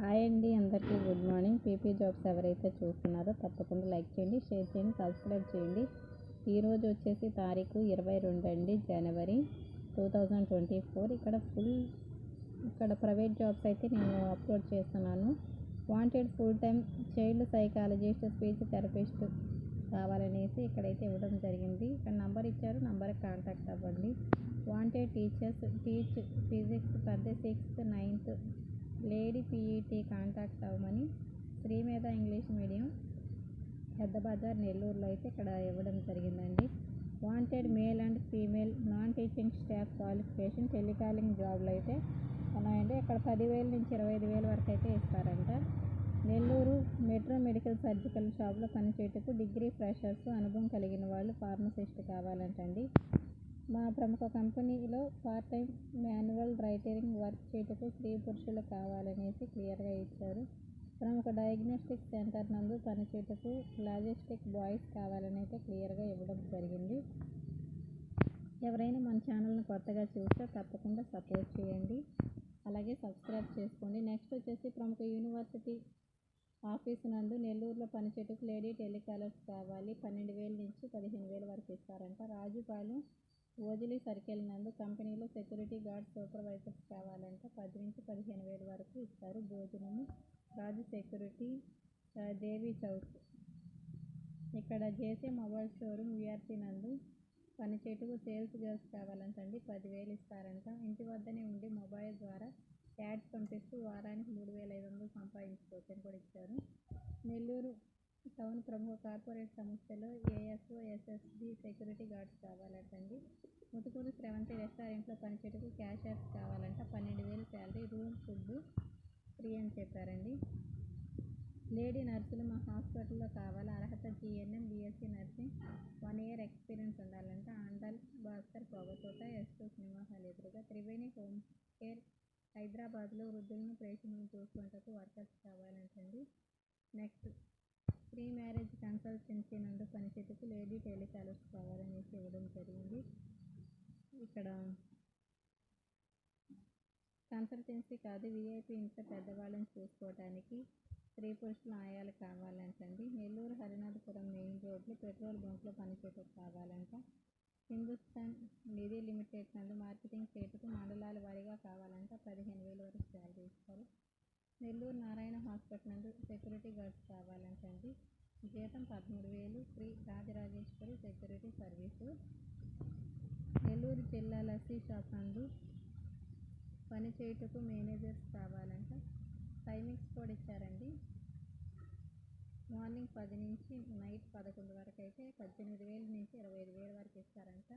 Hi అండి అందరికీ good morning. PP jobs ఎవరైతే చూస్తున్నారో తప్పకుండా లైక్ చేయండి షేర్ చేయండి సబ్స్క్రైబ్ చేయండి. ఈరోజు వచ్చేసి తారీఖు ఇరవై రెండు అండి జనవరి టూ థౌజండ్ ట్వంటీ ఫోర్. ఇక్కడ ఫుల్ ఇక్కడ ప్రైవేట్ జాబ్స్ అయితే నేను అప్లోడ్ చేస్తున్నాను. Wanted full time child psychologist speech therapist కావాలనేసి ఇక్కడైతే ఇవ్వడం జరిగింది. ఇక్కడ నంబర్ ఇచ్చారు నంబర్కి కాంటాక్ట్ అవ్వండి. Wanted teachers teach physics for the sixth ninth lady PET contact అవ్వమని శ్రీమేధ ఇంగ్లీష్ మీడియం పెద్ద బజార్ నెల్లూరులో అయితే ఇక్కడ ఇవ్వడం జరిగిందండి. Wanted male and female non teaching staff qualification telecalling జాబ్లు అయితే ఉన్నాయండి. ఇక్కడ పదివేల నుంచి ఇరవై ఐదు వేల వరకు అయితే ఇస్తారంట. నెల్లూరు మెట్రో మెడికల్ సర్జికల్ షాప్లో పనిచేయటకు డిగ్రీ ఫ్రెషర్స్ అనుభవం కలిగిన వాళ్ళు ఫార్మసిస్ట్ కావాలంటండి. మా ప్రముఖ కంపెనీలో part time manual writing work చేయటకు స్త్రీ పురుషులు కావాలనేసి క్లియర్గా ఇచ్చారు. ప్రముఖ డయాగ్నోస్టిక్ సెంటర్ నందు పనిచేయటకు లాజిస్టిక్ బాయ్స్ కావాలనైతే క్లియర్గా ఇవ్వడం జరిగింది. ఎవరైనా మన ఛానల్ని కొత్తగా చూస్తే తప్పకుండా సపోర్ట్ చేయండి. అలాగే సబ్స్క్రైబ్ చేసుకోండి. నెక్స్ట్ వచ్చేసి ప్రముఖ యూనివర్సిటీ ఆఫీస్ నందు నెల్లూరులో పనిచేయటకు లేడీ టెలికాలర్స్ కావాలి. పన్నెండు వేల నుంచి పదిహేను వేల వరకు ఇస్తారంట. రాజుపాలెం ఓజిలి సర్కిల్ నందు కంపెనీలో సెక్యూరిటీ గార్డ్ సూపర్వైజర్స్ కావాలంట. పది నుంచి పదిహేను వేల వరకు ఇస్తారు భోజనము. రాజు సెక్యూరిటీ దేవి చౌక్. ఇక్కడ జేసే మొబైల్ షోరూమ్ విఆర్సీ నందు పనిచేటుకు సేల్స్ గర్ల్స్ కావాలంటండి పదివేలు ఇస్తారంట. ఇంటి వద్దనే ఉండి మొబైల్ ద్వారా యాడ్స్ పంపిస్తూ వారానికి మూడు వేల ఐదు వందలు సంపాదించుకోవచ్చు అని కూడా ఇచ్చారు. నెల్లూరు టౌన్ ప్రముఖ కార్పొరేట్ సంస్థలో ఏఎస్ఓ ఎస్ఎస్బి సెక్యూరిటీ గార్డ్స్ కావాలంటండి. ముతుకూరు శ్రవంతి రెస్టారెంట్లో పనిచేయటకు క్యాషర్స్ కావాలంట. పన్నెండు వేలు శాలరీ రూమ్ ఫుడ్ ఫ్రీ అని చెప్పారండి. లేడీ నర్సులు మా హాస్పిటల్లో కావాలి. అర్హత GNM BSc nursing one year experience ఉండాలంట. Andal Bhaskar Pogathota S two cinema hall ఎదురుగా త్రివేణి హోమ్ కేర్ హైదరాబాద్లో వృద్ధులను ప్రేక్షకులను చూసుకుంటూ వర్కర్స్ కావాలంటండి. నెక్స్ట్ ప్రీ మ్యారేజ్ కన్సల్టెన్సీ నందు పనిచేతుకు లేడీ టెలికాలర్స్ కావాలనేసి ఇవ్వడం జరిగింది. ఇక్కడ కన్సల్టెన్సీ కాదు విఐపీ ఇంట్లో పెద్దవాళ్ళని చూసుకోవటానికి స్త్రీ పురుషుల ఆయాలు కావాలంటండి. నెల్లూరు హరినాథపురం మెయిన్ రోడ్లో పెట్రోల్ బంక్లో పనిచేయటకు కావాలంట. హిందుస్థాన్ నిధి లిమిటెడ్ నందు మార్కెటింగ్ చేయటకు మండలాల వారీగా కావాలంట. పదిహేను వేల వరకు శాలరీ ఇస్తారు. నెల్లూరు నారాయణ హాస్పిటల్ నందు సెక్యూరిటీ గార్డ్స్ కావాలంటండి జీతం పదమూడు వేలు శ్రీ రాజరాజేశ్వరి సెక్యూరిటీ సర్వీసు. నెల్లూరు జిల్లా లస్సీ షాప్ నందు పని చేయుటకు మేనేజర్స్ కావాలంట. టైమింగ్స్ కూడా ఇచ్చారండి. మార్నింగ్ పది నుంచి నైట్ పదకొండు వరకు అయితే పద్దెనిమిది వేల నుంచి ఇరవై ఐదు వేల వరకు ఇస్తారంట.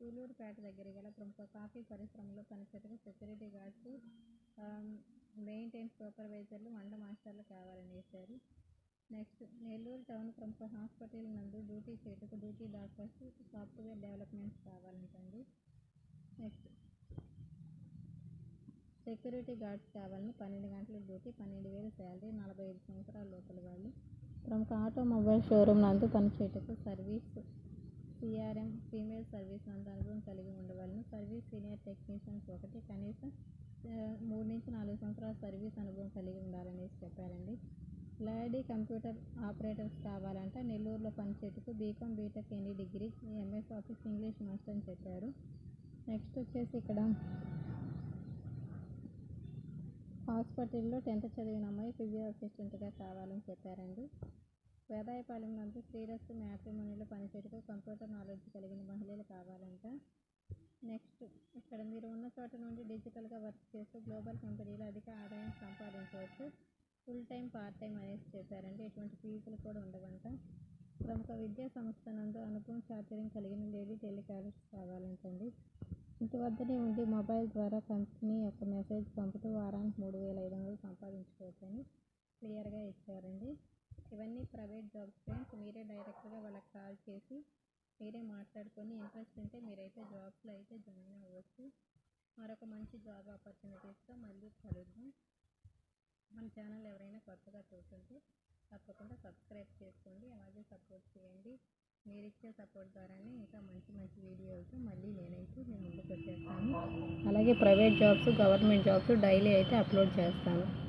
సూలూరుపేట దగ్గర గల ప్రముఖ కాఫీ పరిశ్రమలో పనిచేయటకు సెక్యూరిటీ గార్డ్స్ మెయింటైన్ సూపర్వైజర్లు వంద మాస్టర్లు కావాలని వేశారు నెక్స్ట్ నెల్లూరు టౌన్ ప్రముఖ హాస్పిటల్ నందు డ్యూటీ చేయటకు డ్యూటీ డాక్టర్స్ సాఫ్ట్వేర్ డెవలప్మెంట్స్ కావాలంటండి నెక్స్ట్ సెక్యూరిటీ గార్డ్స్ కావాలని పన్నెండు గంటల డ్యూటీ పన్నెండు వేల శాలరీ నలభై ఐదు సంవత్సరాల లోపల వాళ్ళు. ప్రముఖ ఆటోమొబైల్ షోరూమ్ నందు పనిచేయటకు సర్వీస్ సిఆర్ఎం ఫీమేల్ సర్వీస్ నందు అనుభవం కలిగి ఉండవాలని. సర్వీస్ సీనియర్ టెక్నీషియన్స్ ఒకటి కనీసం మూడు నుంచి నాలుగు సంవత్సరాల సర్వీస్ అనుభవం కలిగి ఉండాలనేసి చెప్పారండి. లేడీ కంప్యూటర్ ఆపరేటర్స్ కావాలంట. నెల్లూరులో పనిచేటుకు BCom BTech any degree MS office English master అని చెప్పారు. నెక్స్ట్ వచ్చేసి ఇక్కడ హాస్పిటల్లో టెన్త్ చదివిన అమ్మాయి ఫిజియో అసిస్టెంట్గా కావాలని చెప్పారండి. వేదాయపాలెం నందు శ్రీరస్తు మ్యాట్రిమోనీలో పనిచేటుకు కంప్యూటర్ నాలెడ్జ్ కలిగిన మహిళలు కావాలంట. నెక్స్ట్ ఇక్కడ మీరు ఉన్న చోట నుండి డిజిటల్గా వర్క్ చేస్తూ గ్లోబల్ కంపెనీలో అధిక ఆదాయం సంపాదించవచ్చు. ఫుల్ టైం పార్ట్ టైం అనేసి చెప్పారండి. ఎటువంటి ఫీజులు కూడా ఉండవంట. ప్రముఖ విద్యా సంస్థ నందు అనుభవం చాతుర్యం కలిగిన లేడీ టెలికాలర్స్ కావాలంటండి. ఇంటి వద్దనే ఉండి మొబైల్ ద్వారా కంపెనీ యొక్క మెసేజ్ పంపుతూ వారానికి మూడు వేల ఐదు వందలు సంపాదించుకోవచ్చని క్లియర్గా ఇచ్చారండి. ఇవన్నీ ప్రైవేట్ జాబ్స్ ఫ్రెండ్స్ మీరే డైరెక్ట్గా వాళ్ళకి కాల్ చేసి మీరే మాట్లాడుకొని ఇంట్రెస్ట్ ఉంటే మీరైతే జాబ్స్లో అయితే జాయిన్ అవ్వచ్చు. మరొక మంచి జాబ్ ఆపర్చునిటీస్తో మళ్ళీ కలుద్దాం. మన ఛానల్ ఎవరైనా కొత్తగా చూస్తుంటే తప్పకుండా సబ్స్క్రైబ్ చేసుకోండి అలాగే సపోర్ట్ చేయండి. మీరు ఇచ్చే సపోర్ట్ ద్వారానే ఇంకా మంచి మంచి వీడియోస్ మళ్ళీ నేనైతే మీ ముందుకు వచ్చేస్తాను. అలాగే private jobs government jobs daily అయితే అప్లోడ్ చేస్తాను.